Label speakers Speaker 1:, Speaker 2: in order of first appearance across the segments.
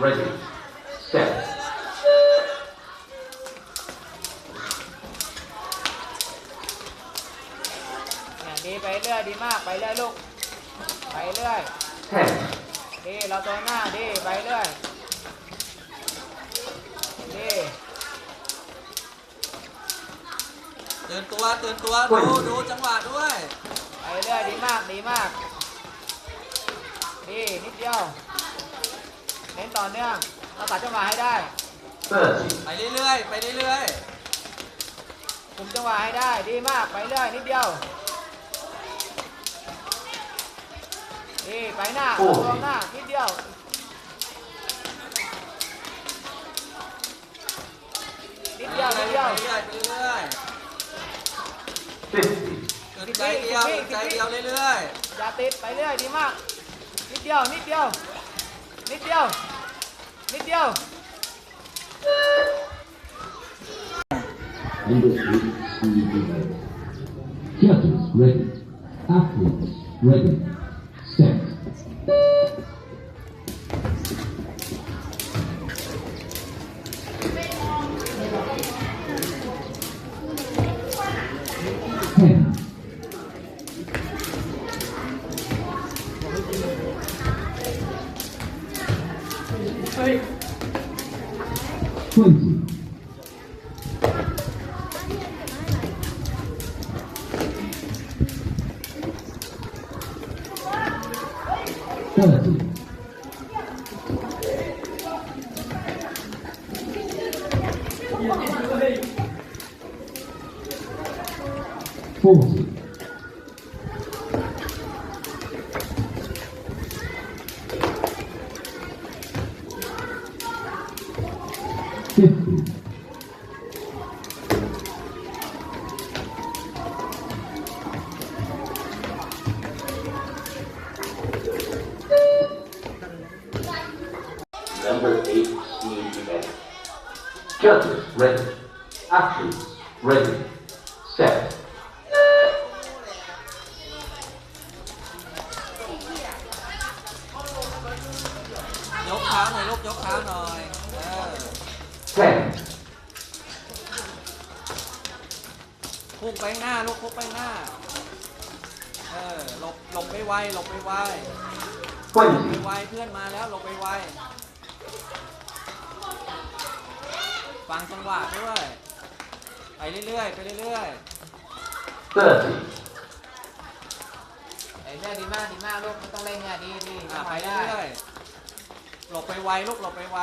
Speaker 1: Ready. Set.
Speaker 2: ดีไปเรื่อยดีมากไปเรื่อยลูกไปเรื่อย
Speaker 1: Ten.
Speaker 2: ดีเราตัวหน้าดีไปเรื่อยดีเตื่
Speaker 3: นตัวเตื่นตัวดูดูจังหวะด้วย
Speaker 2: เรื่อยดีมากดีมากดีนิดเดียวเน้นต่อเนื่องเราตัดจังหวะให้ได้
Speaker 1: Thirty.
Speaker 3: ไปเรื่อยๆไปเรื่อย
Speaker 2: คุมจังหวะให้ได้ดีมากไปเรื่อยนิดเดียวดีไปหน้า
Speaker 1: โอ้
Speaker 2: ตรงหน้านิดเดียวนิด
Speaker 3: ๆ
Speaker 2: เดียวนิดเดียว
Speaker 3: ไปเรื่อยๆไปเรื่อย
Speaker 1: Fifty.
Speaker 3: ๆตื่ นใจเดียวตื่นใจเดียวเรื่อย
Speaker 2: อย่าติดไปเรื่อยดีมาก นิดเดียว นิดเดียว นิดเดียว นิดเดียว
Speaker 4: Number eight, Steve Bieber. Judges ready. Athletes ready. はいポイン
Speaker 1: トポイー Judges ready. Athletes ready. Set.
Speaker 3: ๆยกเท้าหน่อยลูกยกเท้าหน่อยเออ
Speaker 1: Ten.
Speaker 3: พุ่งไปข้างหน้าลูกพุ่งไปข้างหน้า เออหลบหลบไปไวหลบไปไวหลบไป
Speaker 1: Twenty.
Speaker 3: ไวเพื่อนมาแล้วหลบไปไว ฟังจังหวะด้วย ไปเรื่อยๆ ไปเรื่อย
Speaker 1: Thirty.
Speaker 2: ไปเรื่อยดีมากดีมากลูกไม่ต้องเร่งเนี่ยดีดี
Speaker 3: ๆอะ
Speaker 2: ทำ
Speaker 3: ไป
Speaker 2: ไปได้
Speaker 3: เรื่อยๆหลบไปไวลูกหลบไปไว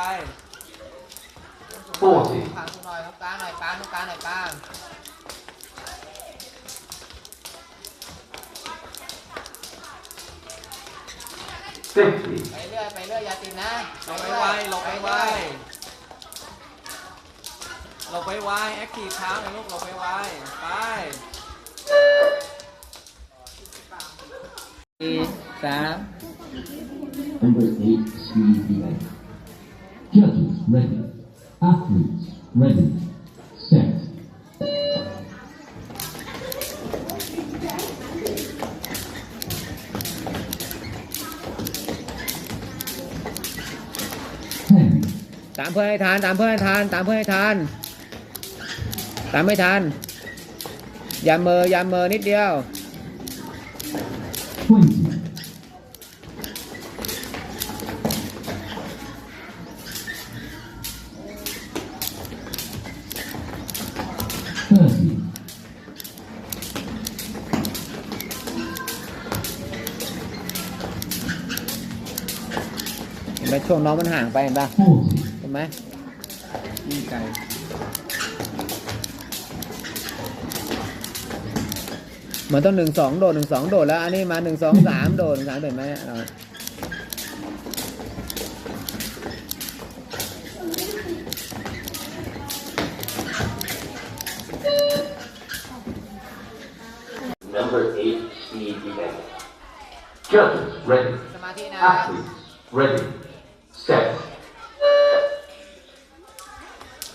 Speaker 1: Forty.
Speaker 2: ฟังคุณหน่อยตรงกลางหน่อยปานตรงกลางหน่อยปาน
Speaker 1: Fifty.
Speaker 2: ไปเรื่อยไปเรื่อยอย่าติดนะ
Speaker 3: หลบไปไวหลบไปไว หลบไปไวแอคทีฟเท้าหน่อยลูกหลบไปไวไป
Speaker 2: สาม
Speaker 4: Number eight, Steve Bieber. Judges ready. Athletes ready. Set. 10.
Speaker 2: ตามเพื่อนให้ทาน ตามเพื่อนให้ทาน ตามเพื่อนให้ทาน ตามไม่ทัน อย่าเมออย่าเมอนิดเดียว เห็นไหมช่วงน้องมันห่างไปเห็นปะเห็นไหม
Speaker 3: นี่ไก่
Speaker 2: มือนต้องหนึ่งสองโดดหนึ่งสองโดดแล้ว อันนี้มาหนึ่งสองสามโดดหนึ่งสามโดดไหมเรา
Speaker 1: Number eight, Steve Bieber. Judges ready.
Speaker 2: สมาธินะ
Speaker 1: ready. Set.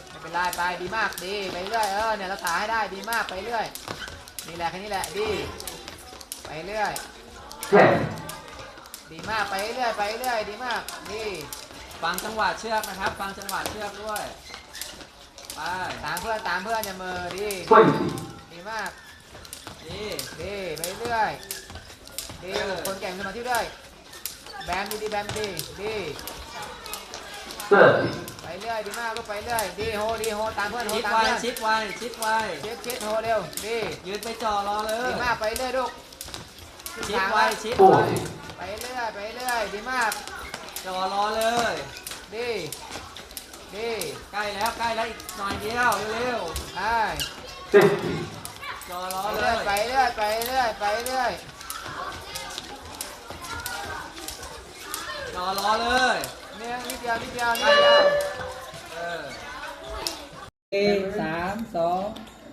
Speaker 2: ไม่เป็นไรไปดีมากดีไปเรื่อยเออเนี่ยเราตาให้ได้ดีมากไปเรื่อย นี่แหละแค่นี้แหละดีไปเรื่อย
Speaker 1: ten,
Speaker 2: ดีมากไปเรื่อยไปเรื่อยดีมากดี
Speaker 3: ฟังจังหวะเชือกนะครับ ฟังจังหวะเชือกด้วยไป
Speaker 2: ตามเพื่อนตามเพื่อนอย่าเมอดี
Speaker 1: twenty,
Speaker 2: ดีมาก
Speaker 3: ดี
Speaker 2: ดีไปเรื่อยดี
Speaker 3: เออ
Speaker 2: คนแก่งขึ้นมาที่เรื่อยแบมดีดีแบมดีดี
Speaker 1: thirty,
Speaker 2: ไปเรื่อยดีมากลูกไปเรื่อยดีโฮดีโฮตามเพื่อนโฮ
Speaker 3: ชิด
Speaker 2: ตาม
Speaker 3: ไว
Speaker 2: เพื่อน
Speaker 3: ชิดไวชิดไว
Speaker 2: ชิดชิดโฮเร็วดี
Speaker 3: ยืนไปจ่อรอเลย
Speaker 2: ดีมากไปเรื่อยลูกขึ้น
Speaker 3: ชิด
Speaker 2: ทาง
Speaker 3: ไว
Speaker 2: แล้ว
Speaker 3: ชิดไว
Speaker 1: forty,
Speaker 2: ไปเรื่อยไปเรื่อยดีมาก
Speaker 3: จ่อรอเลย
Speaker 2: ดีดี
Speaker 3: ใกล้แล้วใกล้แล้วอีกหน่อยเดียวเร็ว
Speaker 2: ไอ้
Speaker 1: fifty,
Speaker 3: ๆจ่อรอ
Speaker 2: ไป
Speaker 3: เล
Speaker 2: เรื่อย
Speaker 3: ย
Speaker 2: ไปเรื่อยไปเรื่อยไปเรื่อย
Speaker 3: จ่อรอเลย
Speaker 2: เดียวนิดเดียวนิดเดียว
Speaker 3: เออ
Speaker 2: สามสอง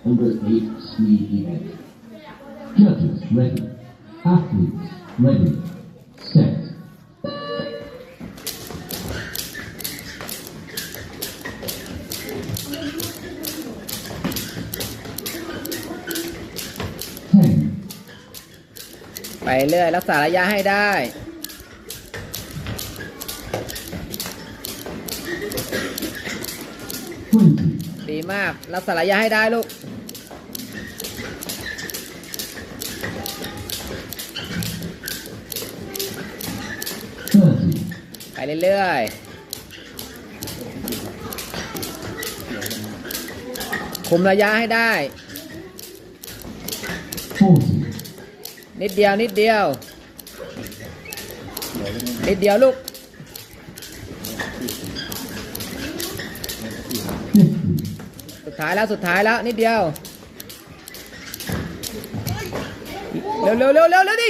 Speaker 4: Number 8 speed event. Judges ready. Athletes ready. Set.
Speaker 2: ไปเรื่อย รักษาระยะให้ได้ มาก รักษาระยะให้ได้ลูก ไปเรื่อยๆ คุมระยะให้ได้ นิดเดียว นิดเดียว นิดเดียวลูก
Speaker 4: fifty,
Speaker 2: สุด ท้ายแล้วสุดท้ายแล้วนิดเดียว เร็วเร็วเร็วเร็วเร็วดิ